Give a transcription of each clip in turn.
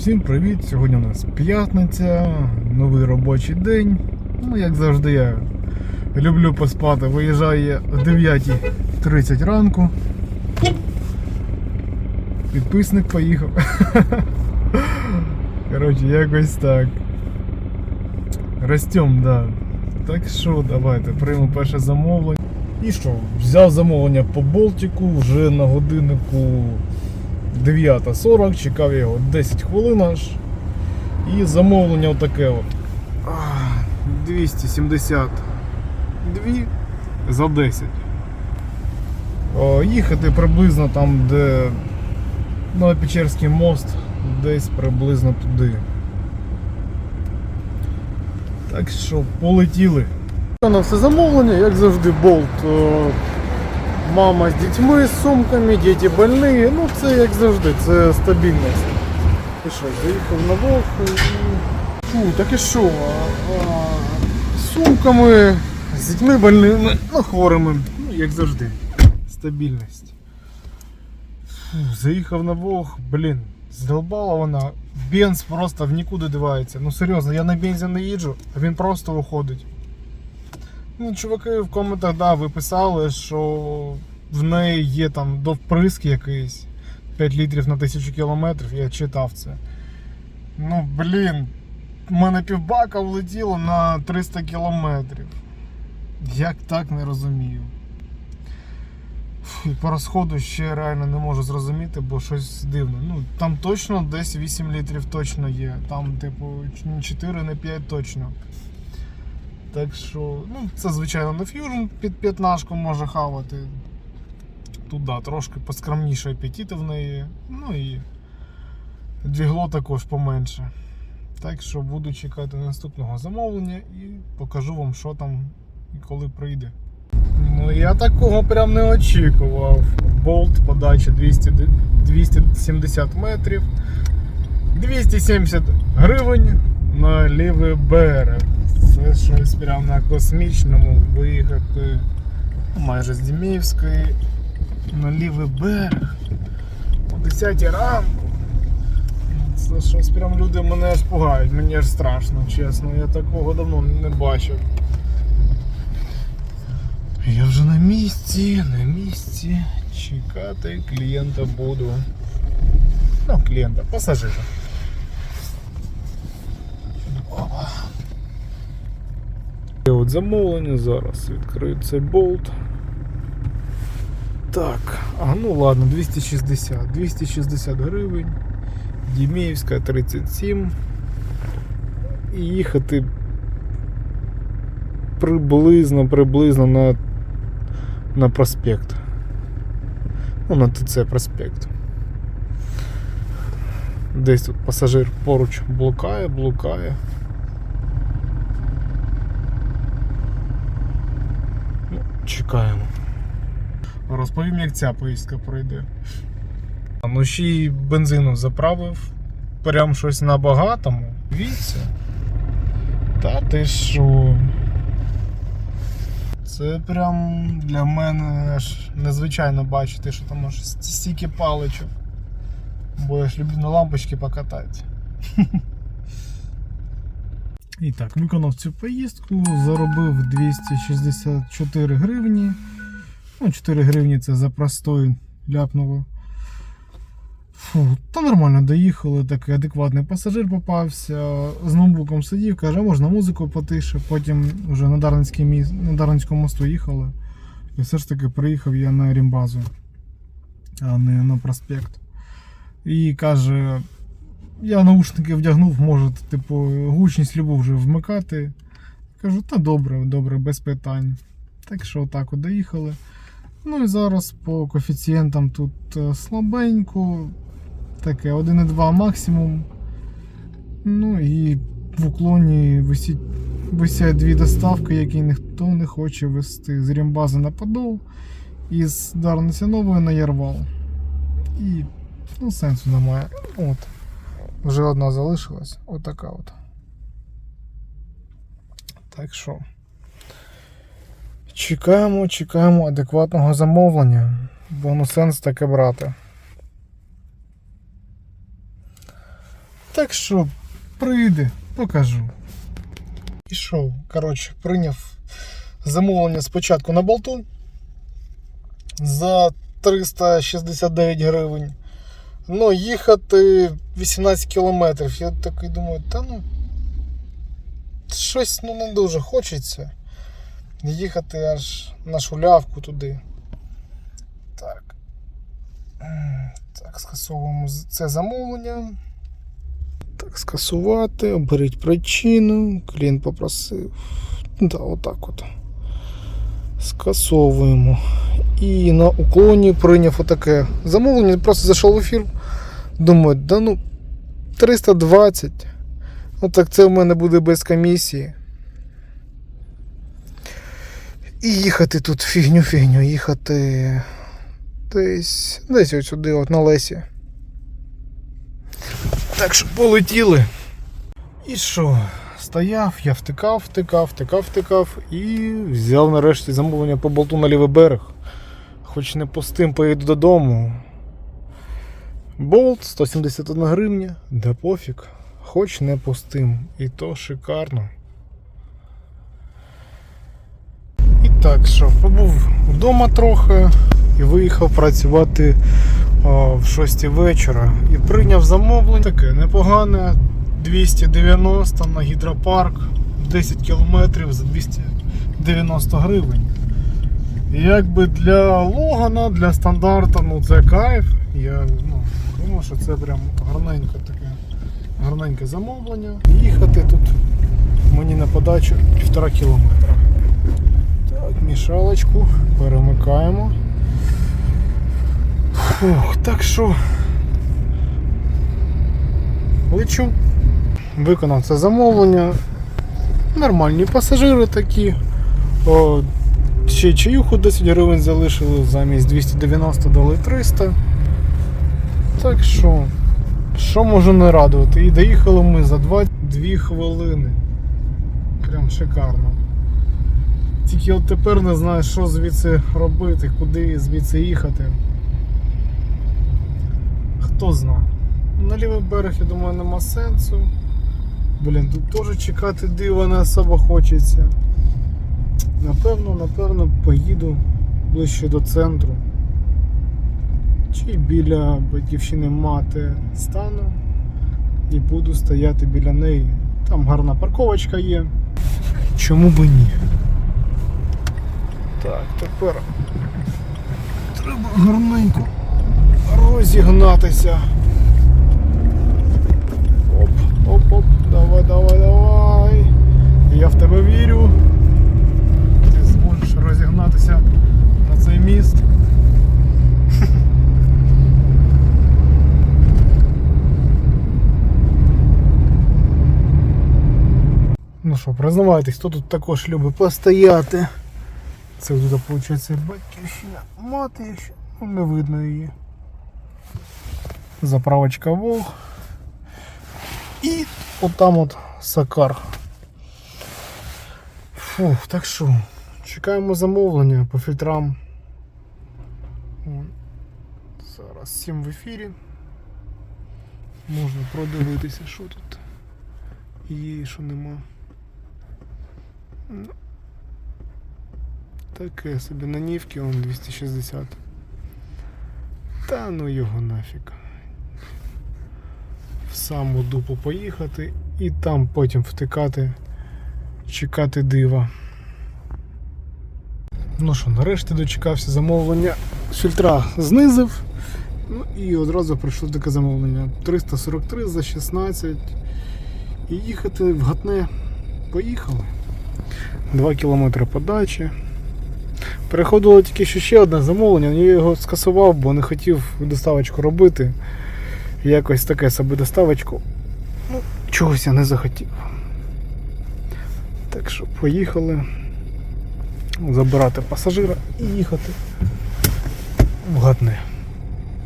Всім привіт! Сьогодні у нас п'ятниця, новий робочий день. Ну, як завжди, я люблю поспати. Виїжджаю о 9.30 ранку. Підписник поїхав. Коротше, якось так. Ростем, да. Так що, давайте, прийму перше замовлення. І що, взяв замовлення по Болтику вже на годиннику 9.40, чекав його 10 хвилин аж. І замовлення отаке от. 272 за 10. О, їхати приблизно там, де Новопечерський мост, десь приблизно туди. Так що полетіли. На все замовлення, як завжди, болт. О, Мама з дітьми, з сумками, діти больні. Ну це як завжди, це стабільність. І що, заїхав на Вог і. Фу, так і що? а, а, З сумками, з дітьми больними, ну хворими. Ну, як завжди. Стабільність. Фу, заїхав на Вог, блін, здолбала вона. Бенз просто в нікуди дивається. Ну серйозно, я на бензі не їджу, а він просто виходить. Ну, чуваки в коментах, да, ви писали, що в неї є там довприск якийсь 5 літрів на 1000 кілометрів, я читав це. Ну, блін, в мене півбака влетіло на 300 кілометрів. Як так не розумію. І по розходу ще реально не можу зрозуміти, бо щось дивне. Ну, там точно десь 8 літрів точно є. Там, типу, не 4, не 5 точно. Так що, ну, це звичайно не ф'южн під п'ятнашку може хавати. Тут да, трошки поскромніше апетити в неї. Ну і двігло також поменше. Так що буду чекати наступного замовлення і покажу вам, що там і коли прийде. Ну я такого прям не очікував. Болт подача 200, 270 метрів. 270 гривень на лівий берег. Це щось прям на космічному виїхати ну, майже з Діміївської на лівий берег. О 10 ранку. Це щось прям люди мене аж пугають, мені аж страшно, чесно. Я такого давно не бачив. Я вже на місці, на місці. Чекати клієнта буду. Ну, клієнта, пасажира. Замовлення зараз відкрию цей болт. Так, а ну ладно, 260. 260 гривень. Діміївська 37. І їхати приблизно, приблизно на, на проспект. Ну, на ТЦ проспект. Десь тут пасажир поруч блукає, блукає. Ну, чекаємо. Розповім, як ця поїздка пройде. Ну ще й бензину заправив. Прям щось на багатому. Дивіться. Та ти що? Це прям для мене аж незвичайно бачити, що там аж стільки паличок. Бо я ж люблю на лампочки покатати. І так, виконав цю поїздку, заробив 264 гривні. Ну, 4 гривні це за простой ляпнуло. Фу, та нормально доїхали, такий адекватний пасажир попався. З ноутбуком сидів, каже, можна музику потише. Потім вже на міст, на Дарницькому мосту їхали. І все ж таки приїхав я на Рімбазу, а не на проспект. І каже, я наушники вдягнув, можете, типу, гучність любу вже вмикати. Кажу, та добре, добре, без питань. Так що отак от доїхали. Ну і зараз по коефіцієнтам тут е, слабенько. Таке 1,2 максимум. Ну і в уклоні висять, висять дві доставки, які ніхто не хоче вести. З Рімбази на Подол і з Дарниці Нової на Ярвал. І ну, сенсу немає. От. Вже одна залишилась. Отака от. Так що. Чекаємо, чекаємо адекватного замовлення. Бо ну сенс таке брати. Так що прийде, покажу. Пішов, коротше, прийняв замовлення спочатку на болту за 369 гривень. Ну, їхати 18 кілометрів. Я такий думаю, та ну. Щось ну, не дуже хочеться. Їхати аж на шулявку туди. Так. Так, скасовуємо це замовлення. Так, скасувати, оберіть причину. Клієнт попросив. Да, отак от. Скасовуємо. І на уклоні прийняв отаке замовлення. Просто зайшов в ефір. Думаю, да ну 320. Ну так це в мене буде без комісії. І їхати тут фігню-фігню, їхати десь, десь ось сюди, от на лесі. Так що полетіли. І що? Стояв, я втикав, втикав, втикав, втикав і взяв нарешті замовлення по болту на лівий берег. Хоч не пустим поїду додому. Болт 171 гривня, да пофіг. Хоч не пустим. І то шикарно. І так що, побув вдома трохи і виїхав працювати о, в 6 вечора. І прийняв замовлення таке непогане 290 на гідропарк 10 кілометрів за 290 гривень. Якби для Логана, для стандарту, ну це кайф. Я ну, думаю, що це прям гарненьке таке, гарненьке замовлення. Їхати тут мені на подачу півтора кілометра. Так, мішалочку перемикаємо. Фух, так що лечу. Виконав це замовлення. Нормальні пасажири такі. О, ще чаюху 10 гривень залишили, замість 290 дали 300. Так що, що можу не радувати? І доїхали ми за 22 хвилини. Прям шикарно. Тільки от тепер не знаю, що звідси робити, куди звідси їхати. Хто зна. На лівий берег, я думаю, нема сенсу. Блін, тут теж чекати дива не особо хочеться. Напевно, напевно, поїду ближче до центру. Чи біля батьківщини мати стану і буду стояти біля неї. Там гарна парковочка є. Чому би ні? Так, тепер треба гарненько розігнатися. Оп, оп, оп, давай, давай, давай. Я в тебе вірю. Ти зможеш розігнатися на цей міст. Ну що, признавайтесь, хто тут також любить постояти. Це тут, виходить, батьківщина мати, якщо ну, не видно її. Заправочка Вог. І отам от Сакар. Фух, так що, чекаємо замовлення по фільтрам. Зараз 7 в ефірі. Можна продивитися, що тут є і що нема. Таке собі на нівки он 260. Та ну його нафіг. В саму дупу поїхати і там потім втикати, чекати дива. Ну що, нарешті дочекався замовлення. Фільтра знизив. Ну і одразу прийшло таке замовлення. 343 за 16. І їхати в Гатне. Поїхали. 2 кілометри подачі. Переходило тільки що ще одне замовлення, я його скасував, бо не хотів доставочку робити. Якось таке собі доставочку. Ну, чогось я не захотів. Так що поїхали забирати пасажира і їхати в Гатне.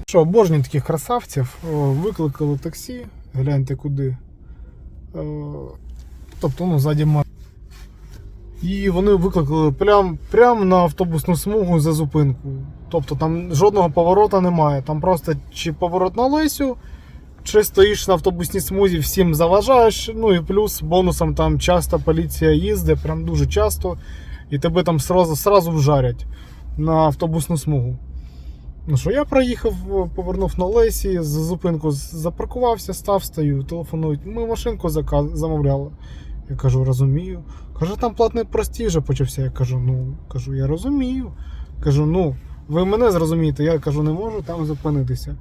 Що, обожнюю таких красавців. Викликали таксі, гляньте куди. Тобто, ну, ззаді і вони викликали прям, прям на автобусну смугу за зупинку. Тобто там жодного поворота немає. Там просто чи поворот на Лесю, Чи стоїш на автобусній смузі, всім заважаєш. Ну і плюс бонусом там часто поліція їздить, прям дуже часто, і тебе там сразу, сразу вжарять на автобусну смугу. Ну що, я проїхав, повернув на Лесі, з зупинку запаркувався, став, стою, телефонують. Ми машинку замовляли. Я кажу, розумію. Каже, там платний простій вже почався. Я кажу, ну кажу, я розумію. Кажу, ну, ви мене зрозумієте, я кажу, не можу там зупинитися.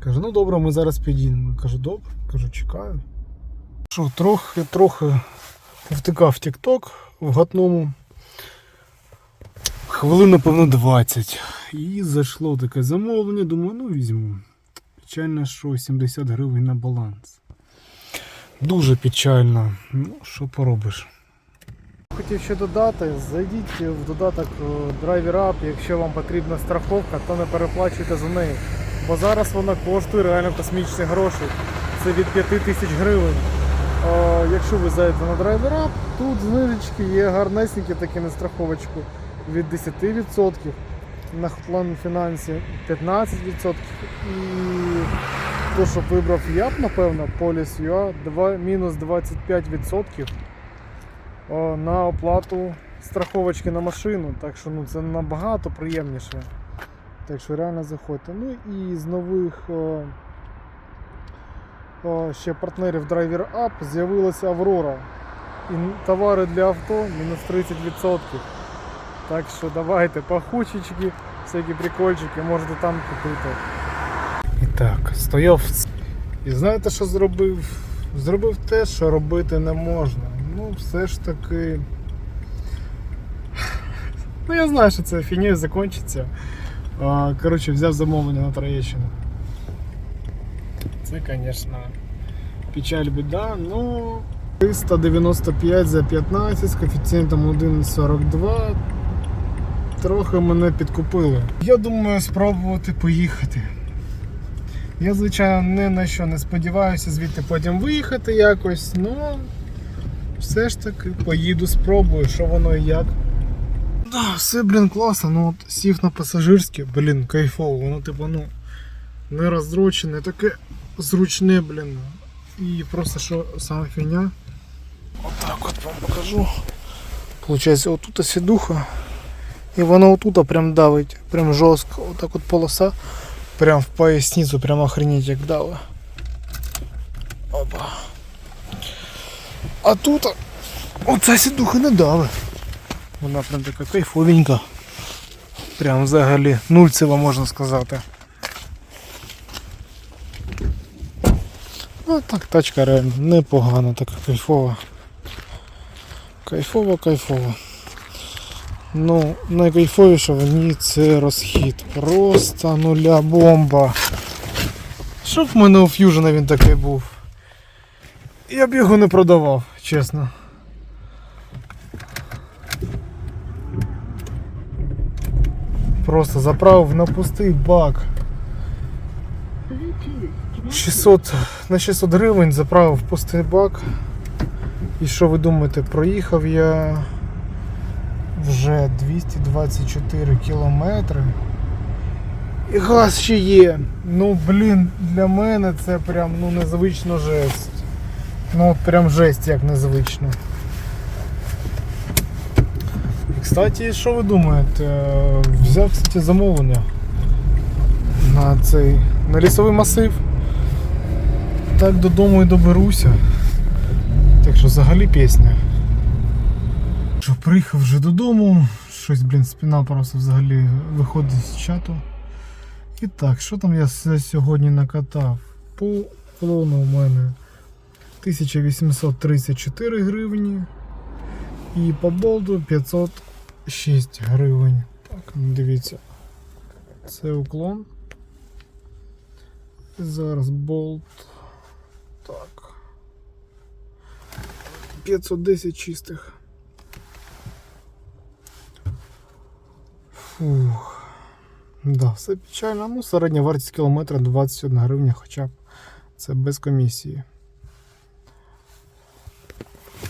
Каже, ну добре, ми зараз підійдемо. Кажу, добре, кажу, чекаю. Що, трохи, трохи втикав в TikTok в гатному. Хвилин, напевно, 20. І зайшло таке замовлення, думаю, ну візьму. Печально, що 70 гривень на баланс. Дуже печально. Ну, що поробиш. Хотів ще додати, зайдіть в додаток е, Driver Up, якщо вам потрібна страховка, то не переплачуйте за неї. Бо зараз вона коштує реально космічні гроші. Це від 5 тисяч гривень. Е, Якщо ви зайдете на Driver Up, тут знижечки є гарнесенькі такі на страховочку від 10%, на план фінансів 15%. І то, що вибрав я б, напевно, поліс UA, мінус 25% на оплату страховочки на машину. Так що ну, це набагато приємніше. Так що реально заходьте. Ну і з нових о, о, ще партнерів Driver Up з'явилася Аврора. І товари для авто мінус 30%. Так що давайте пахучечки, всякі прикольчики можете там купити. І так, стояв. І знаєте, що зробив? Зробив те, що робити не можна. Ну, все ж таки. Ну, я знаю, що це фігнею закінчиться. Коротше, взяв замовлення на Троєщину. Це, звісно, печаль біда, ну. 395 за 15 з коефіцієнтом 1,42. Трохи мене підкупили. Я думаю спробувати поїхати. Я, звичайно, ні на що не сподіваюся звідти потім виїхати якось, ну все ж таки поїду, спробую, що воно і як. Да, все, блін, класно, ну от сів на пасажирське, блін, кайфово, воно типу, ну, не роздрочене, таке зручне, блін. І просто що сама фігня. Отак от вам покажу. Получається, отут сідуха. І воно отут прям давить, прям жорстко. Отак от полоса. Прям в поясницу, прям охренеть як дало. Опа. А тут оця сідуха не дави. Вона прям така кайфовенька. Прям взагалі нульцева можна сказати. Ну так, тачка реально непогана, така кайфова. Кайфова, кайфова. Ну, найкайфовіше в ній це розхід. Просто нуля бомба. Щоб в мене у Fusion він такий був. Я б його не продавав, чесно. Просто заправив на пустий бак. 600, на 600 гривень заправив пустий бак. І що ви думаєте, проїхав я вже 224 кілометри. І газ ще є. Ну, блін, для мене це прям ну, незвично жесть. Ну от прям жесть як незвично. І, кстати, що ви думаєте? Е, Взяв, кстати, замовлення на цей на лісовий масив. Так додому і доберуся. Так що взагалі пісня. Що приїхав вже додому, щось, блін, спина просто взагалі виходить з чату. І так, що там я сьогодні накатав? По плану у мене 1834 гривні. І по болту 506 гривень. Так, ну дивіться. Це уклон. Зараз болт. Так. 510 чистих. Фух. Да, все печально. Ну, середня вартість кілометра 21 гривня, хоча б це без комісії.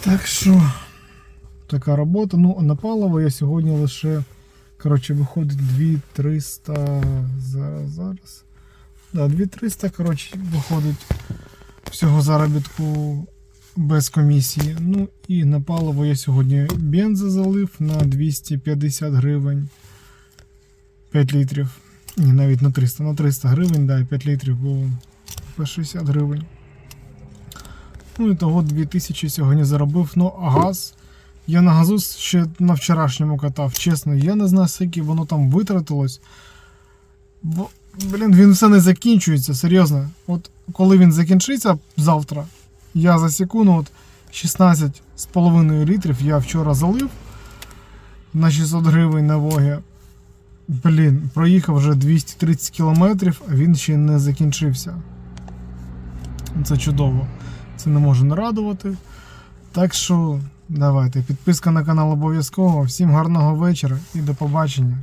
Так що, така робота. Ну, на паливо я сьогодні лише. Коротше, виходить 2300. Зараз, зараз. Да, 2300, коротше, виходить всього заробітку без комісії. Ну і на паливо я сьогодні бензи залив на 250 гривень 5 літрів. Ні, навіть на 300, на 300 гривень, да, і 5 літрів було по 60 гривень. Ну і того 2000 сьогодні заробив. Ну, а газ. Я на газу ще на вчорашньому катав. Чесно, я не знаю, скільки воно там витратилось. Бо, блін, він все не закінчується, серйозно. От коли він закінчиться завтра, я засіку, ну от 16,5 літрів я вчора залив на 600 гривень на Вогі. Блін, проїхав вже 230 кілометрів, а він ще не закінчився. Це чудово. Це не може не радувати. Так що давайте, підписка на канал обов'язково. Всім гарного вечора і до побачення.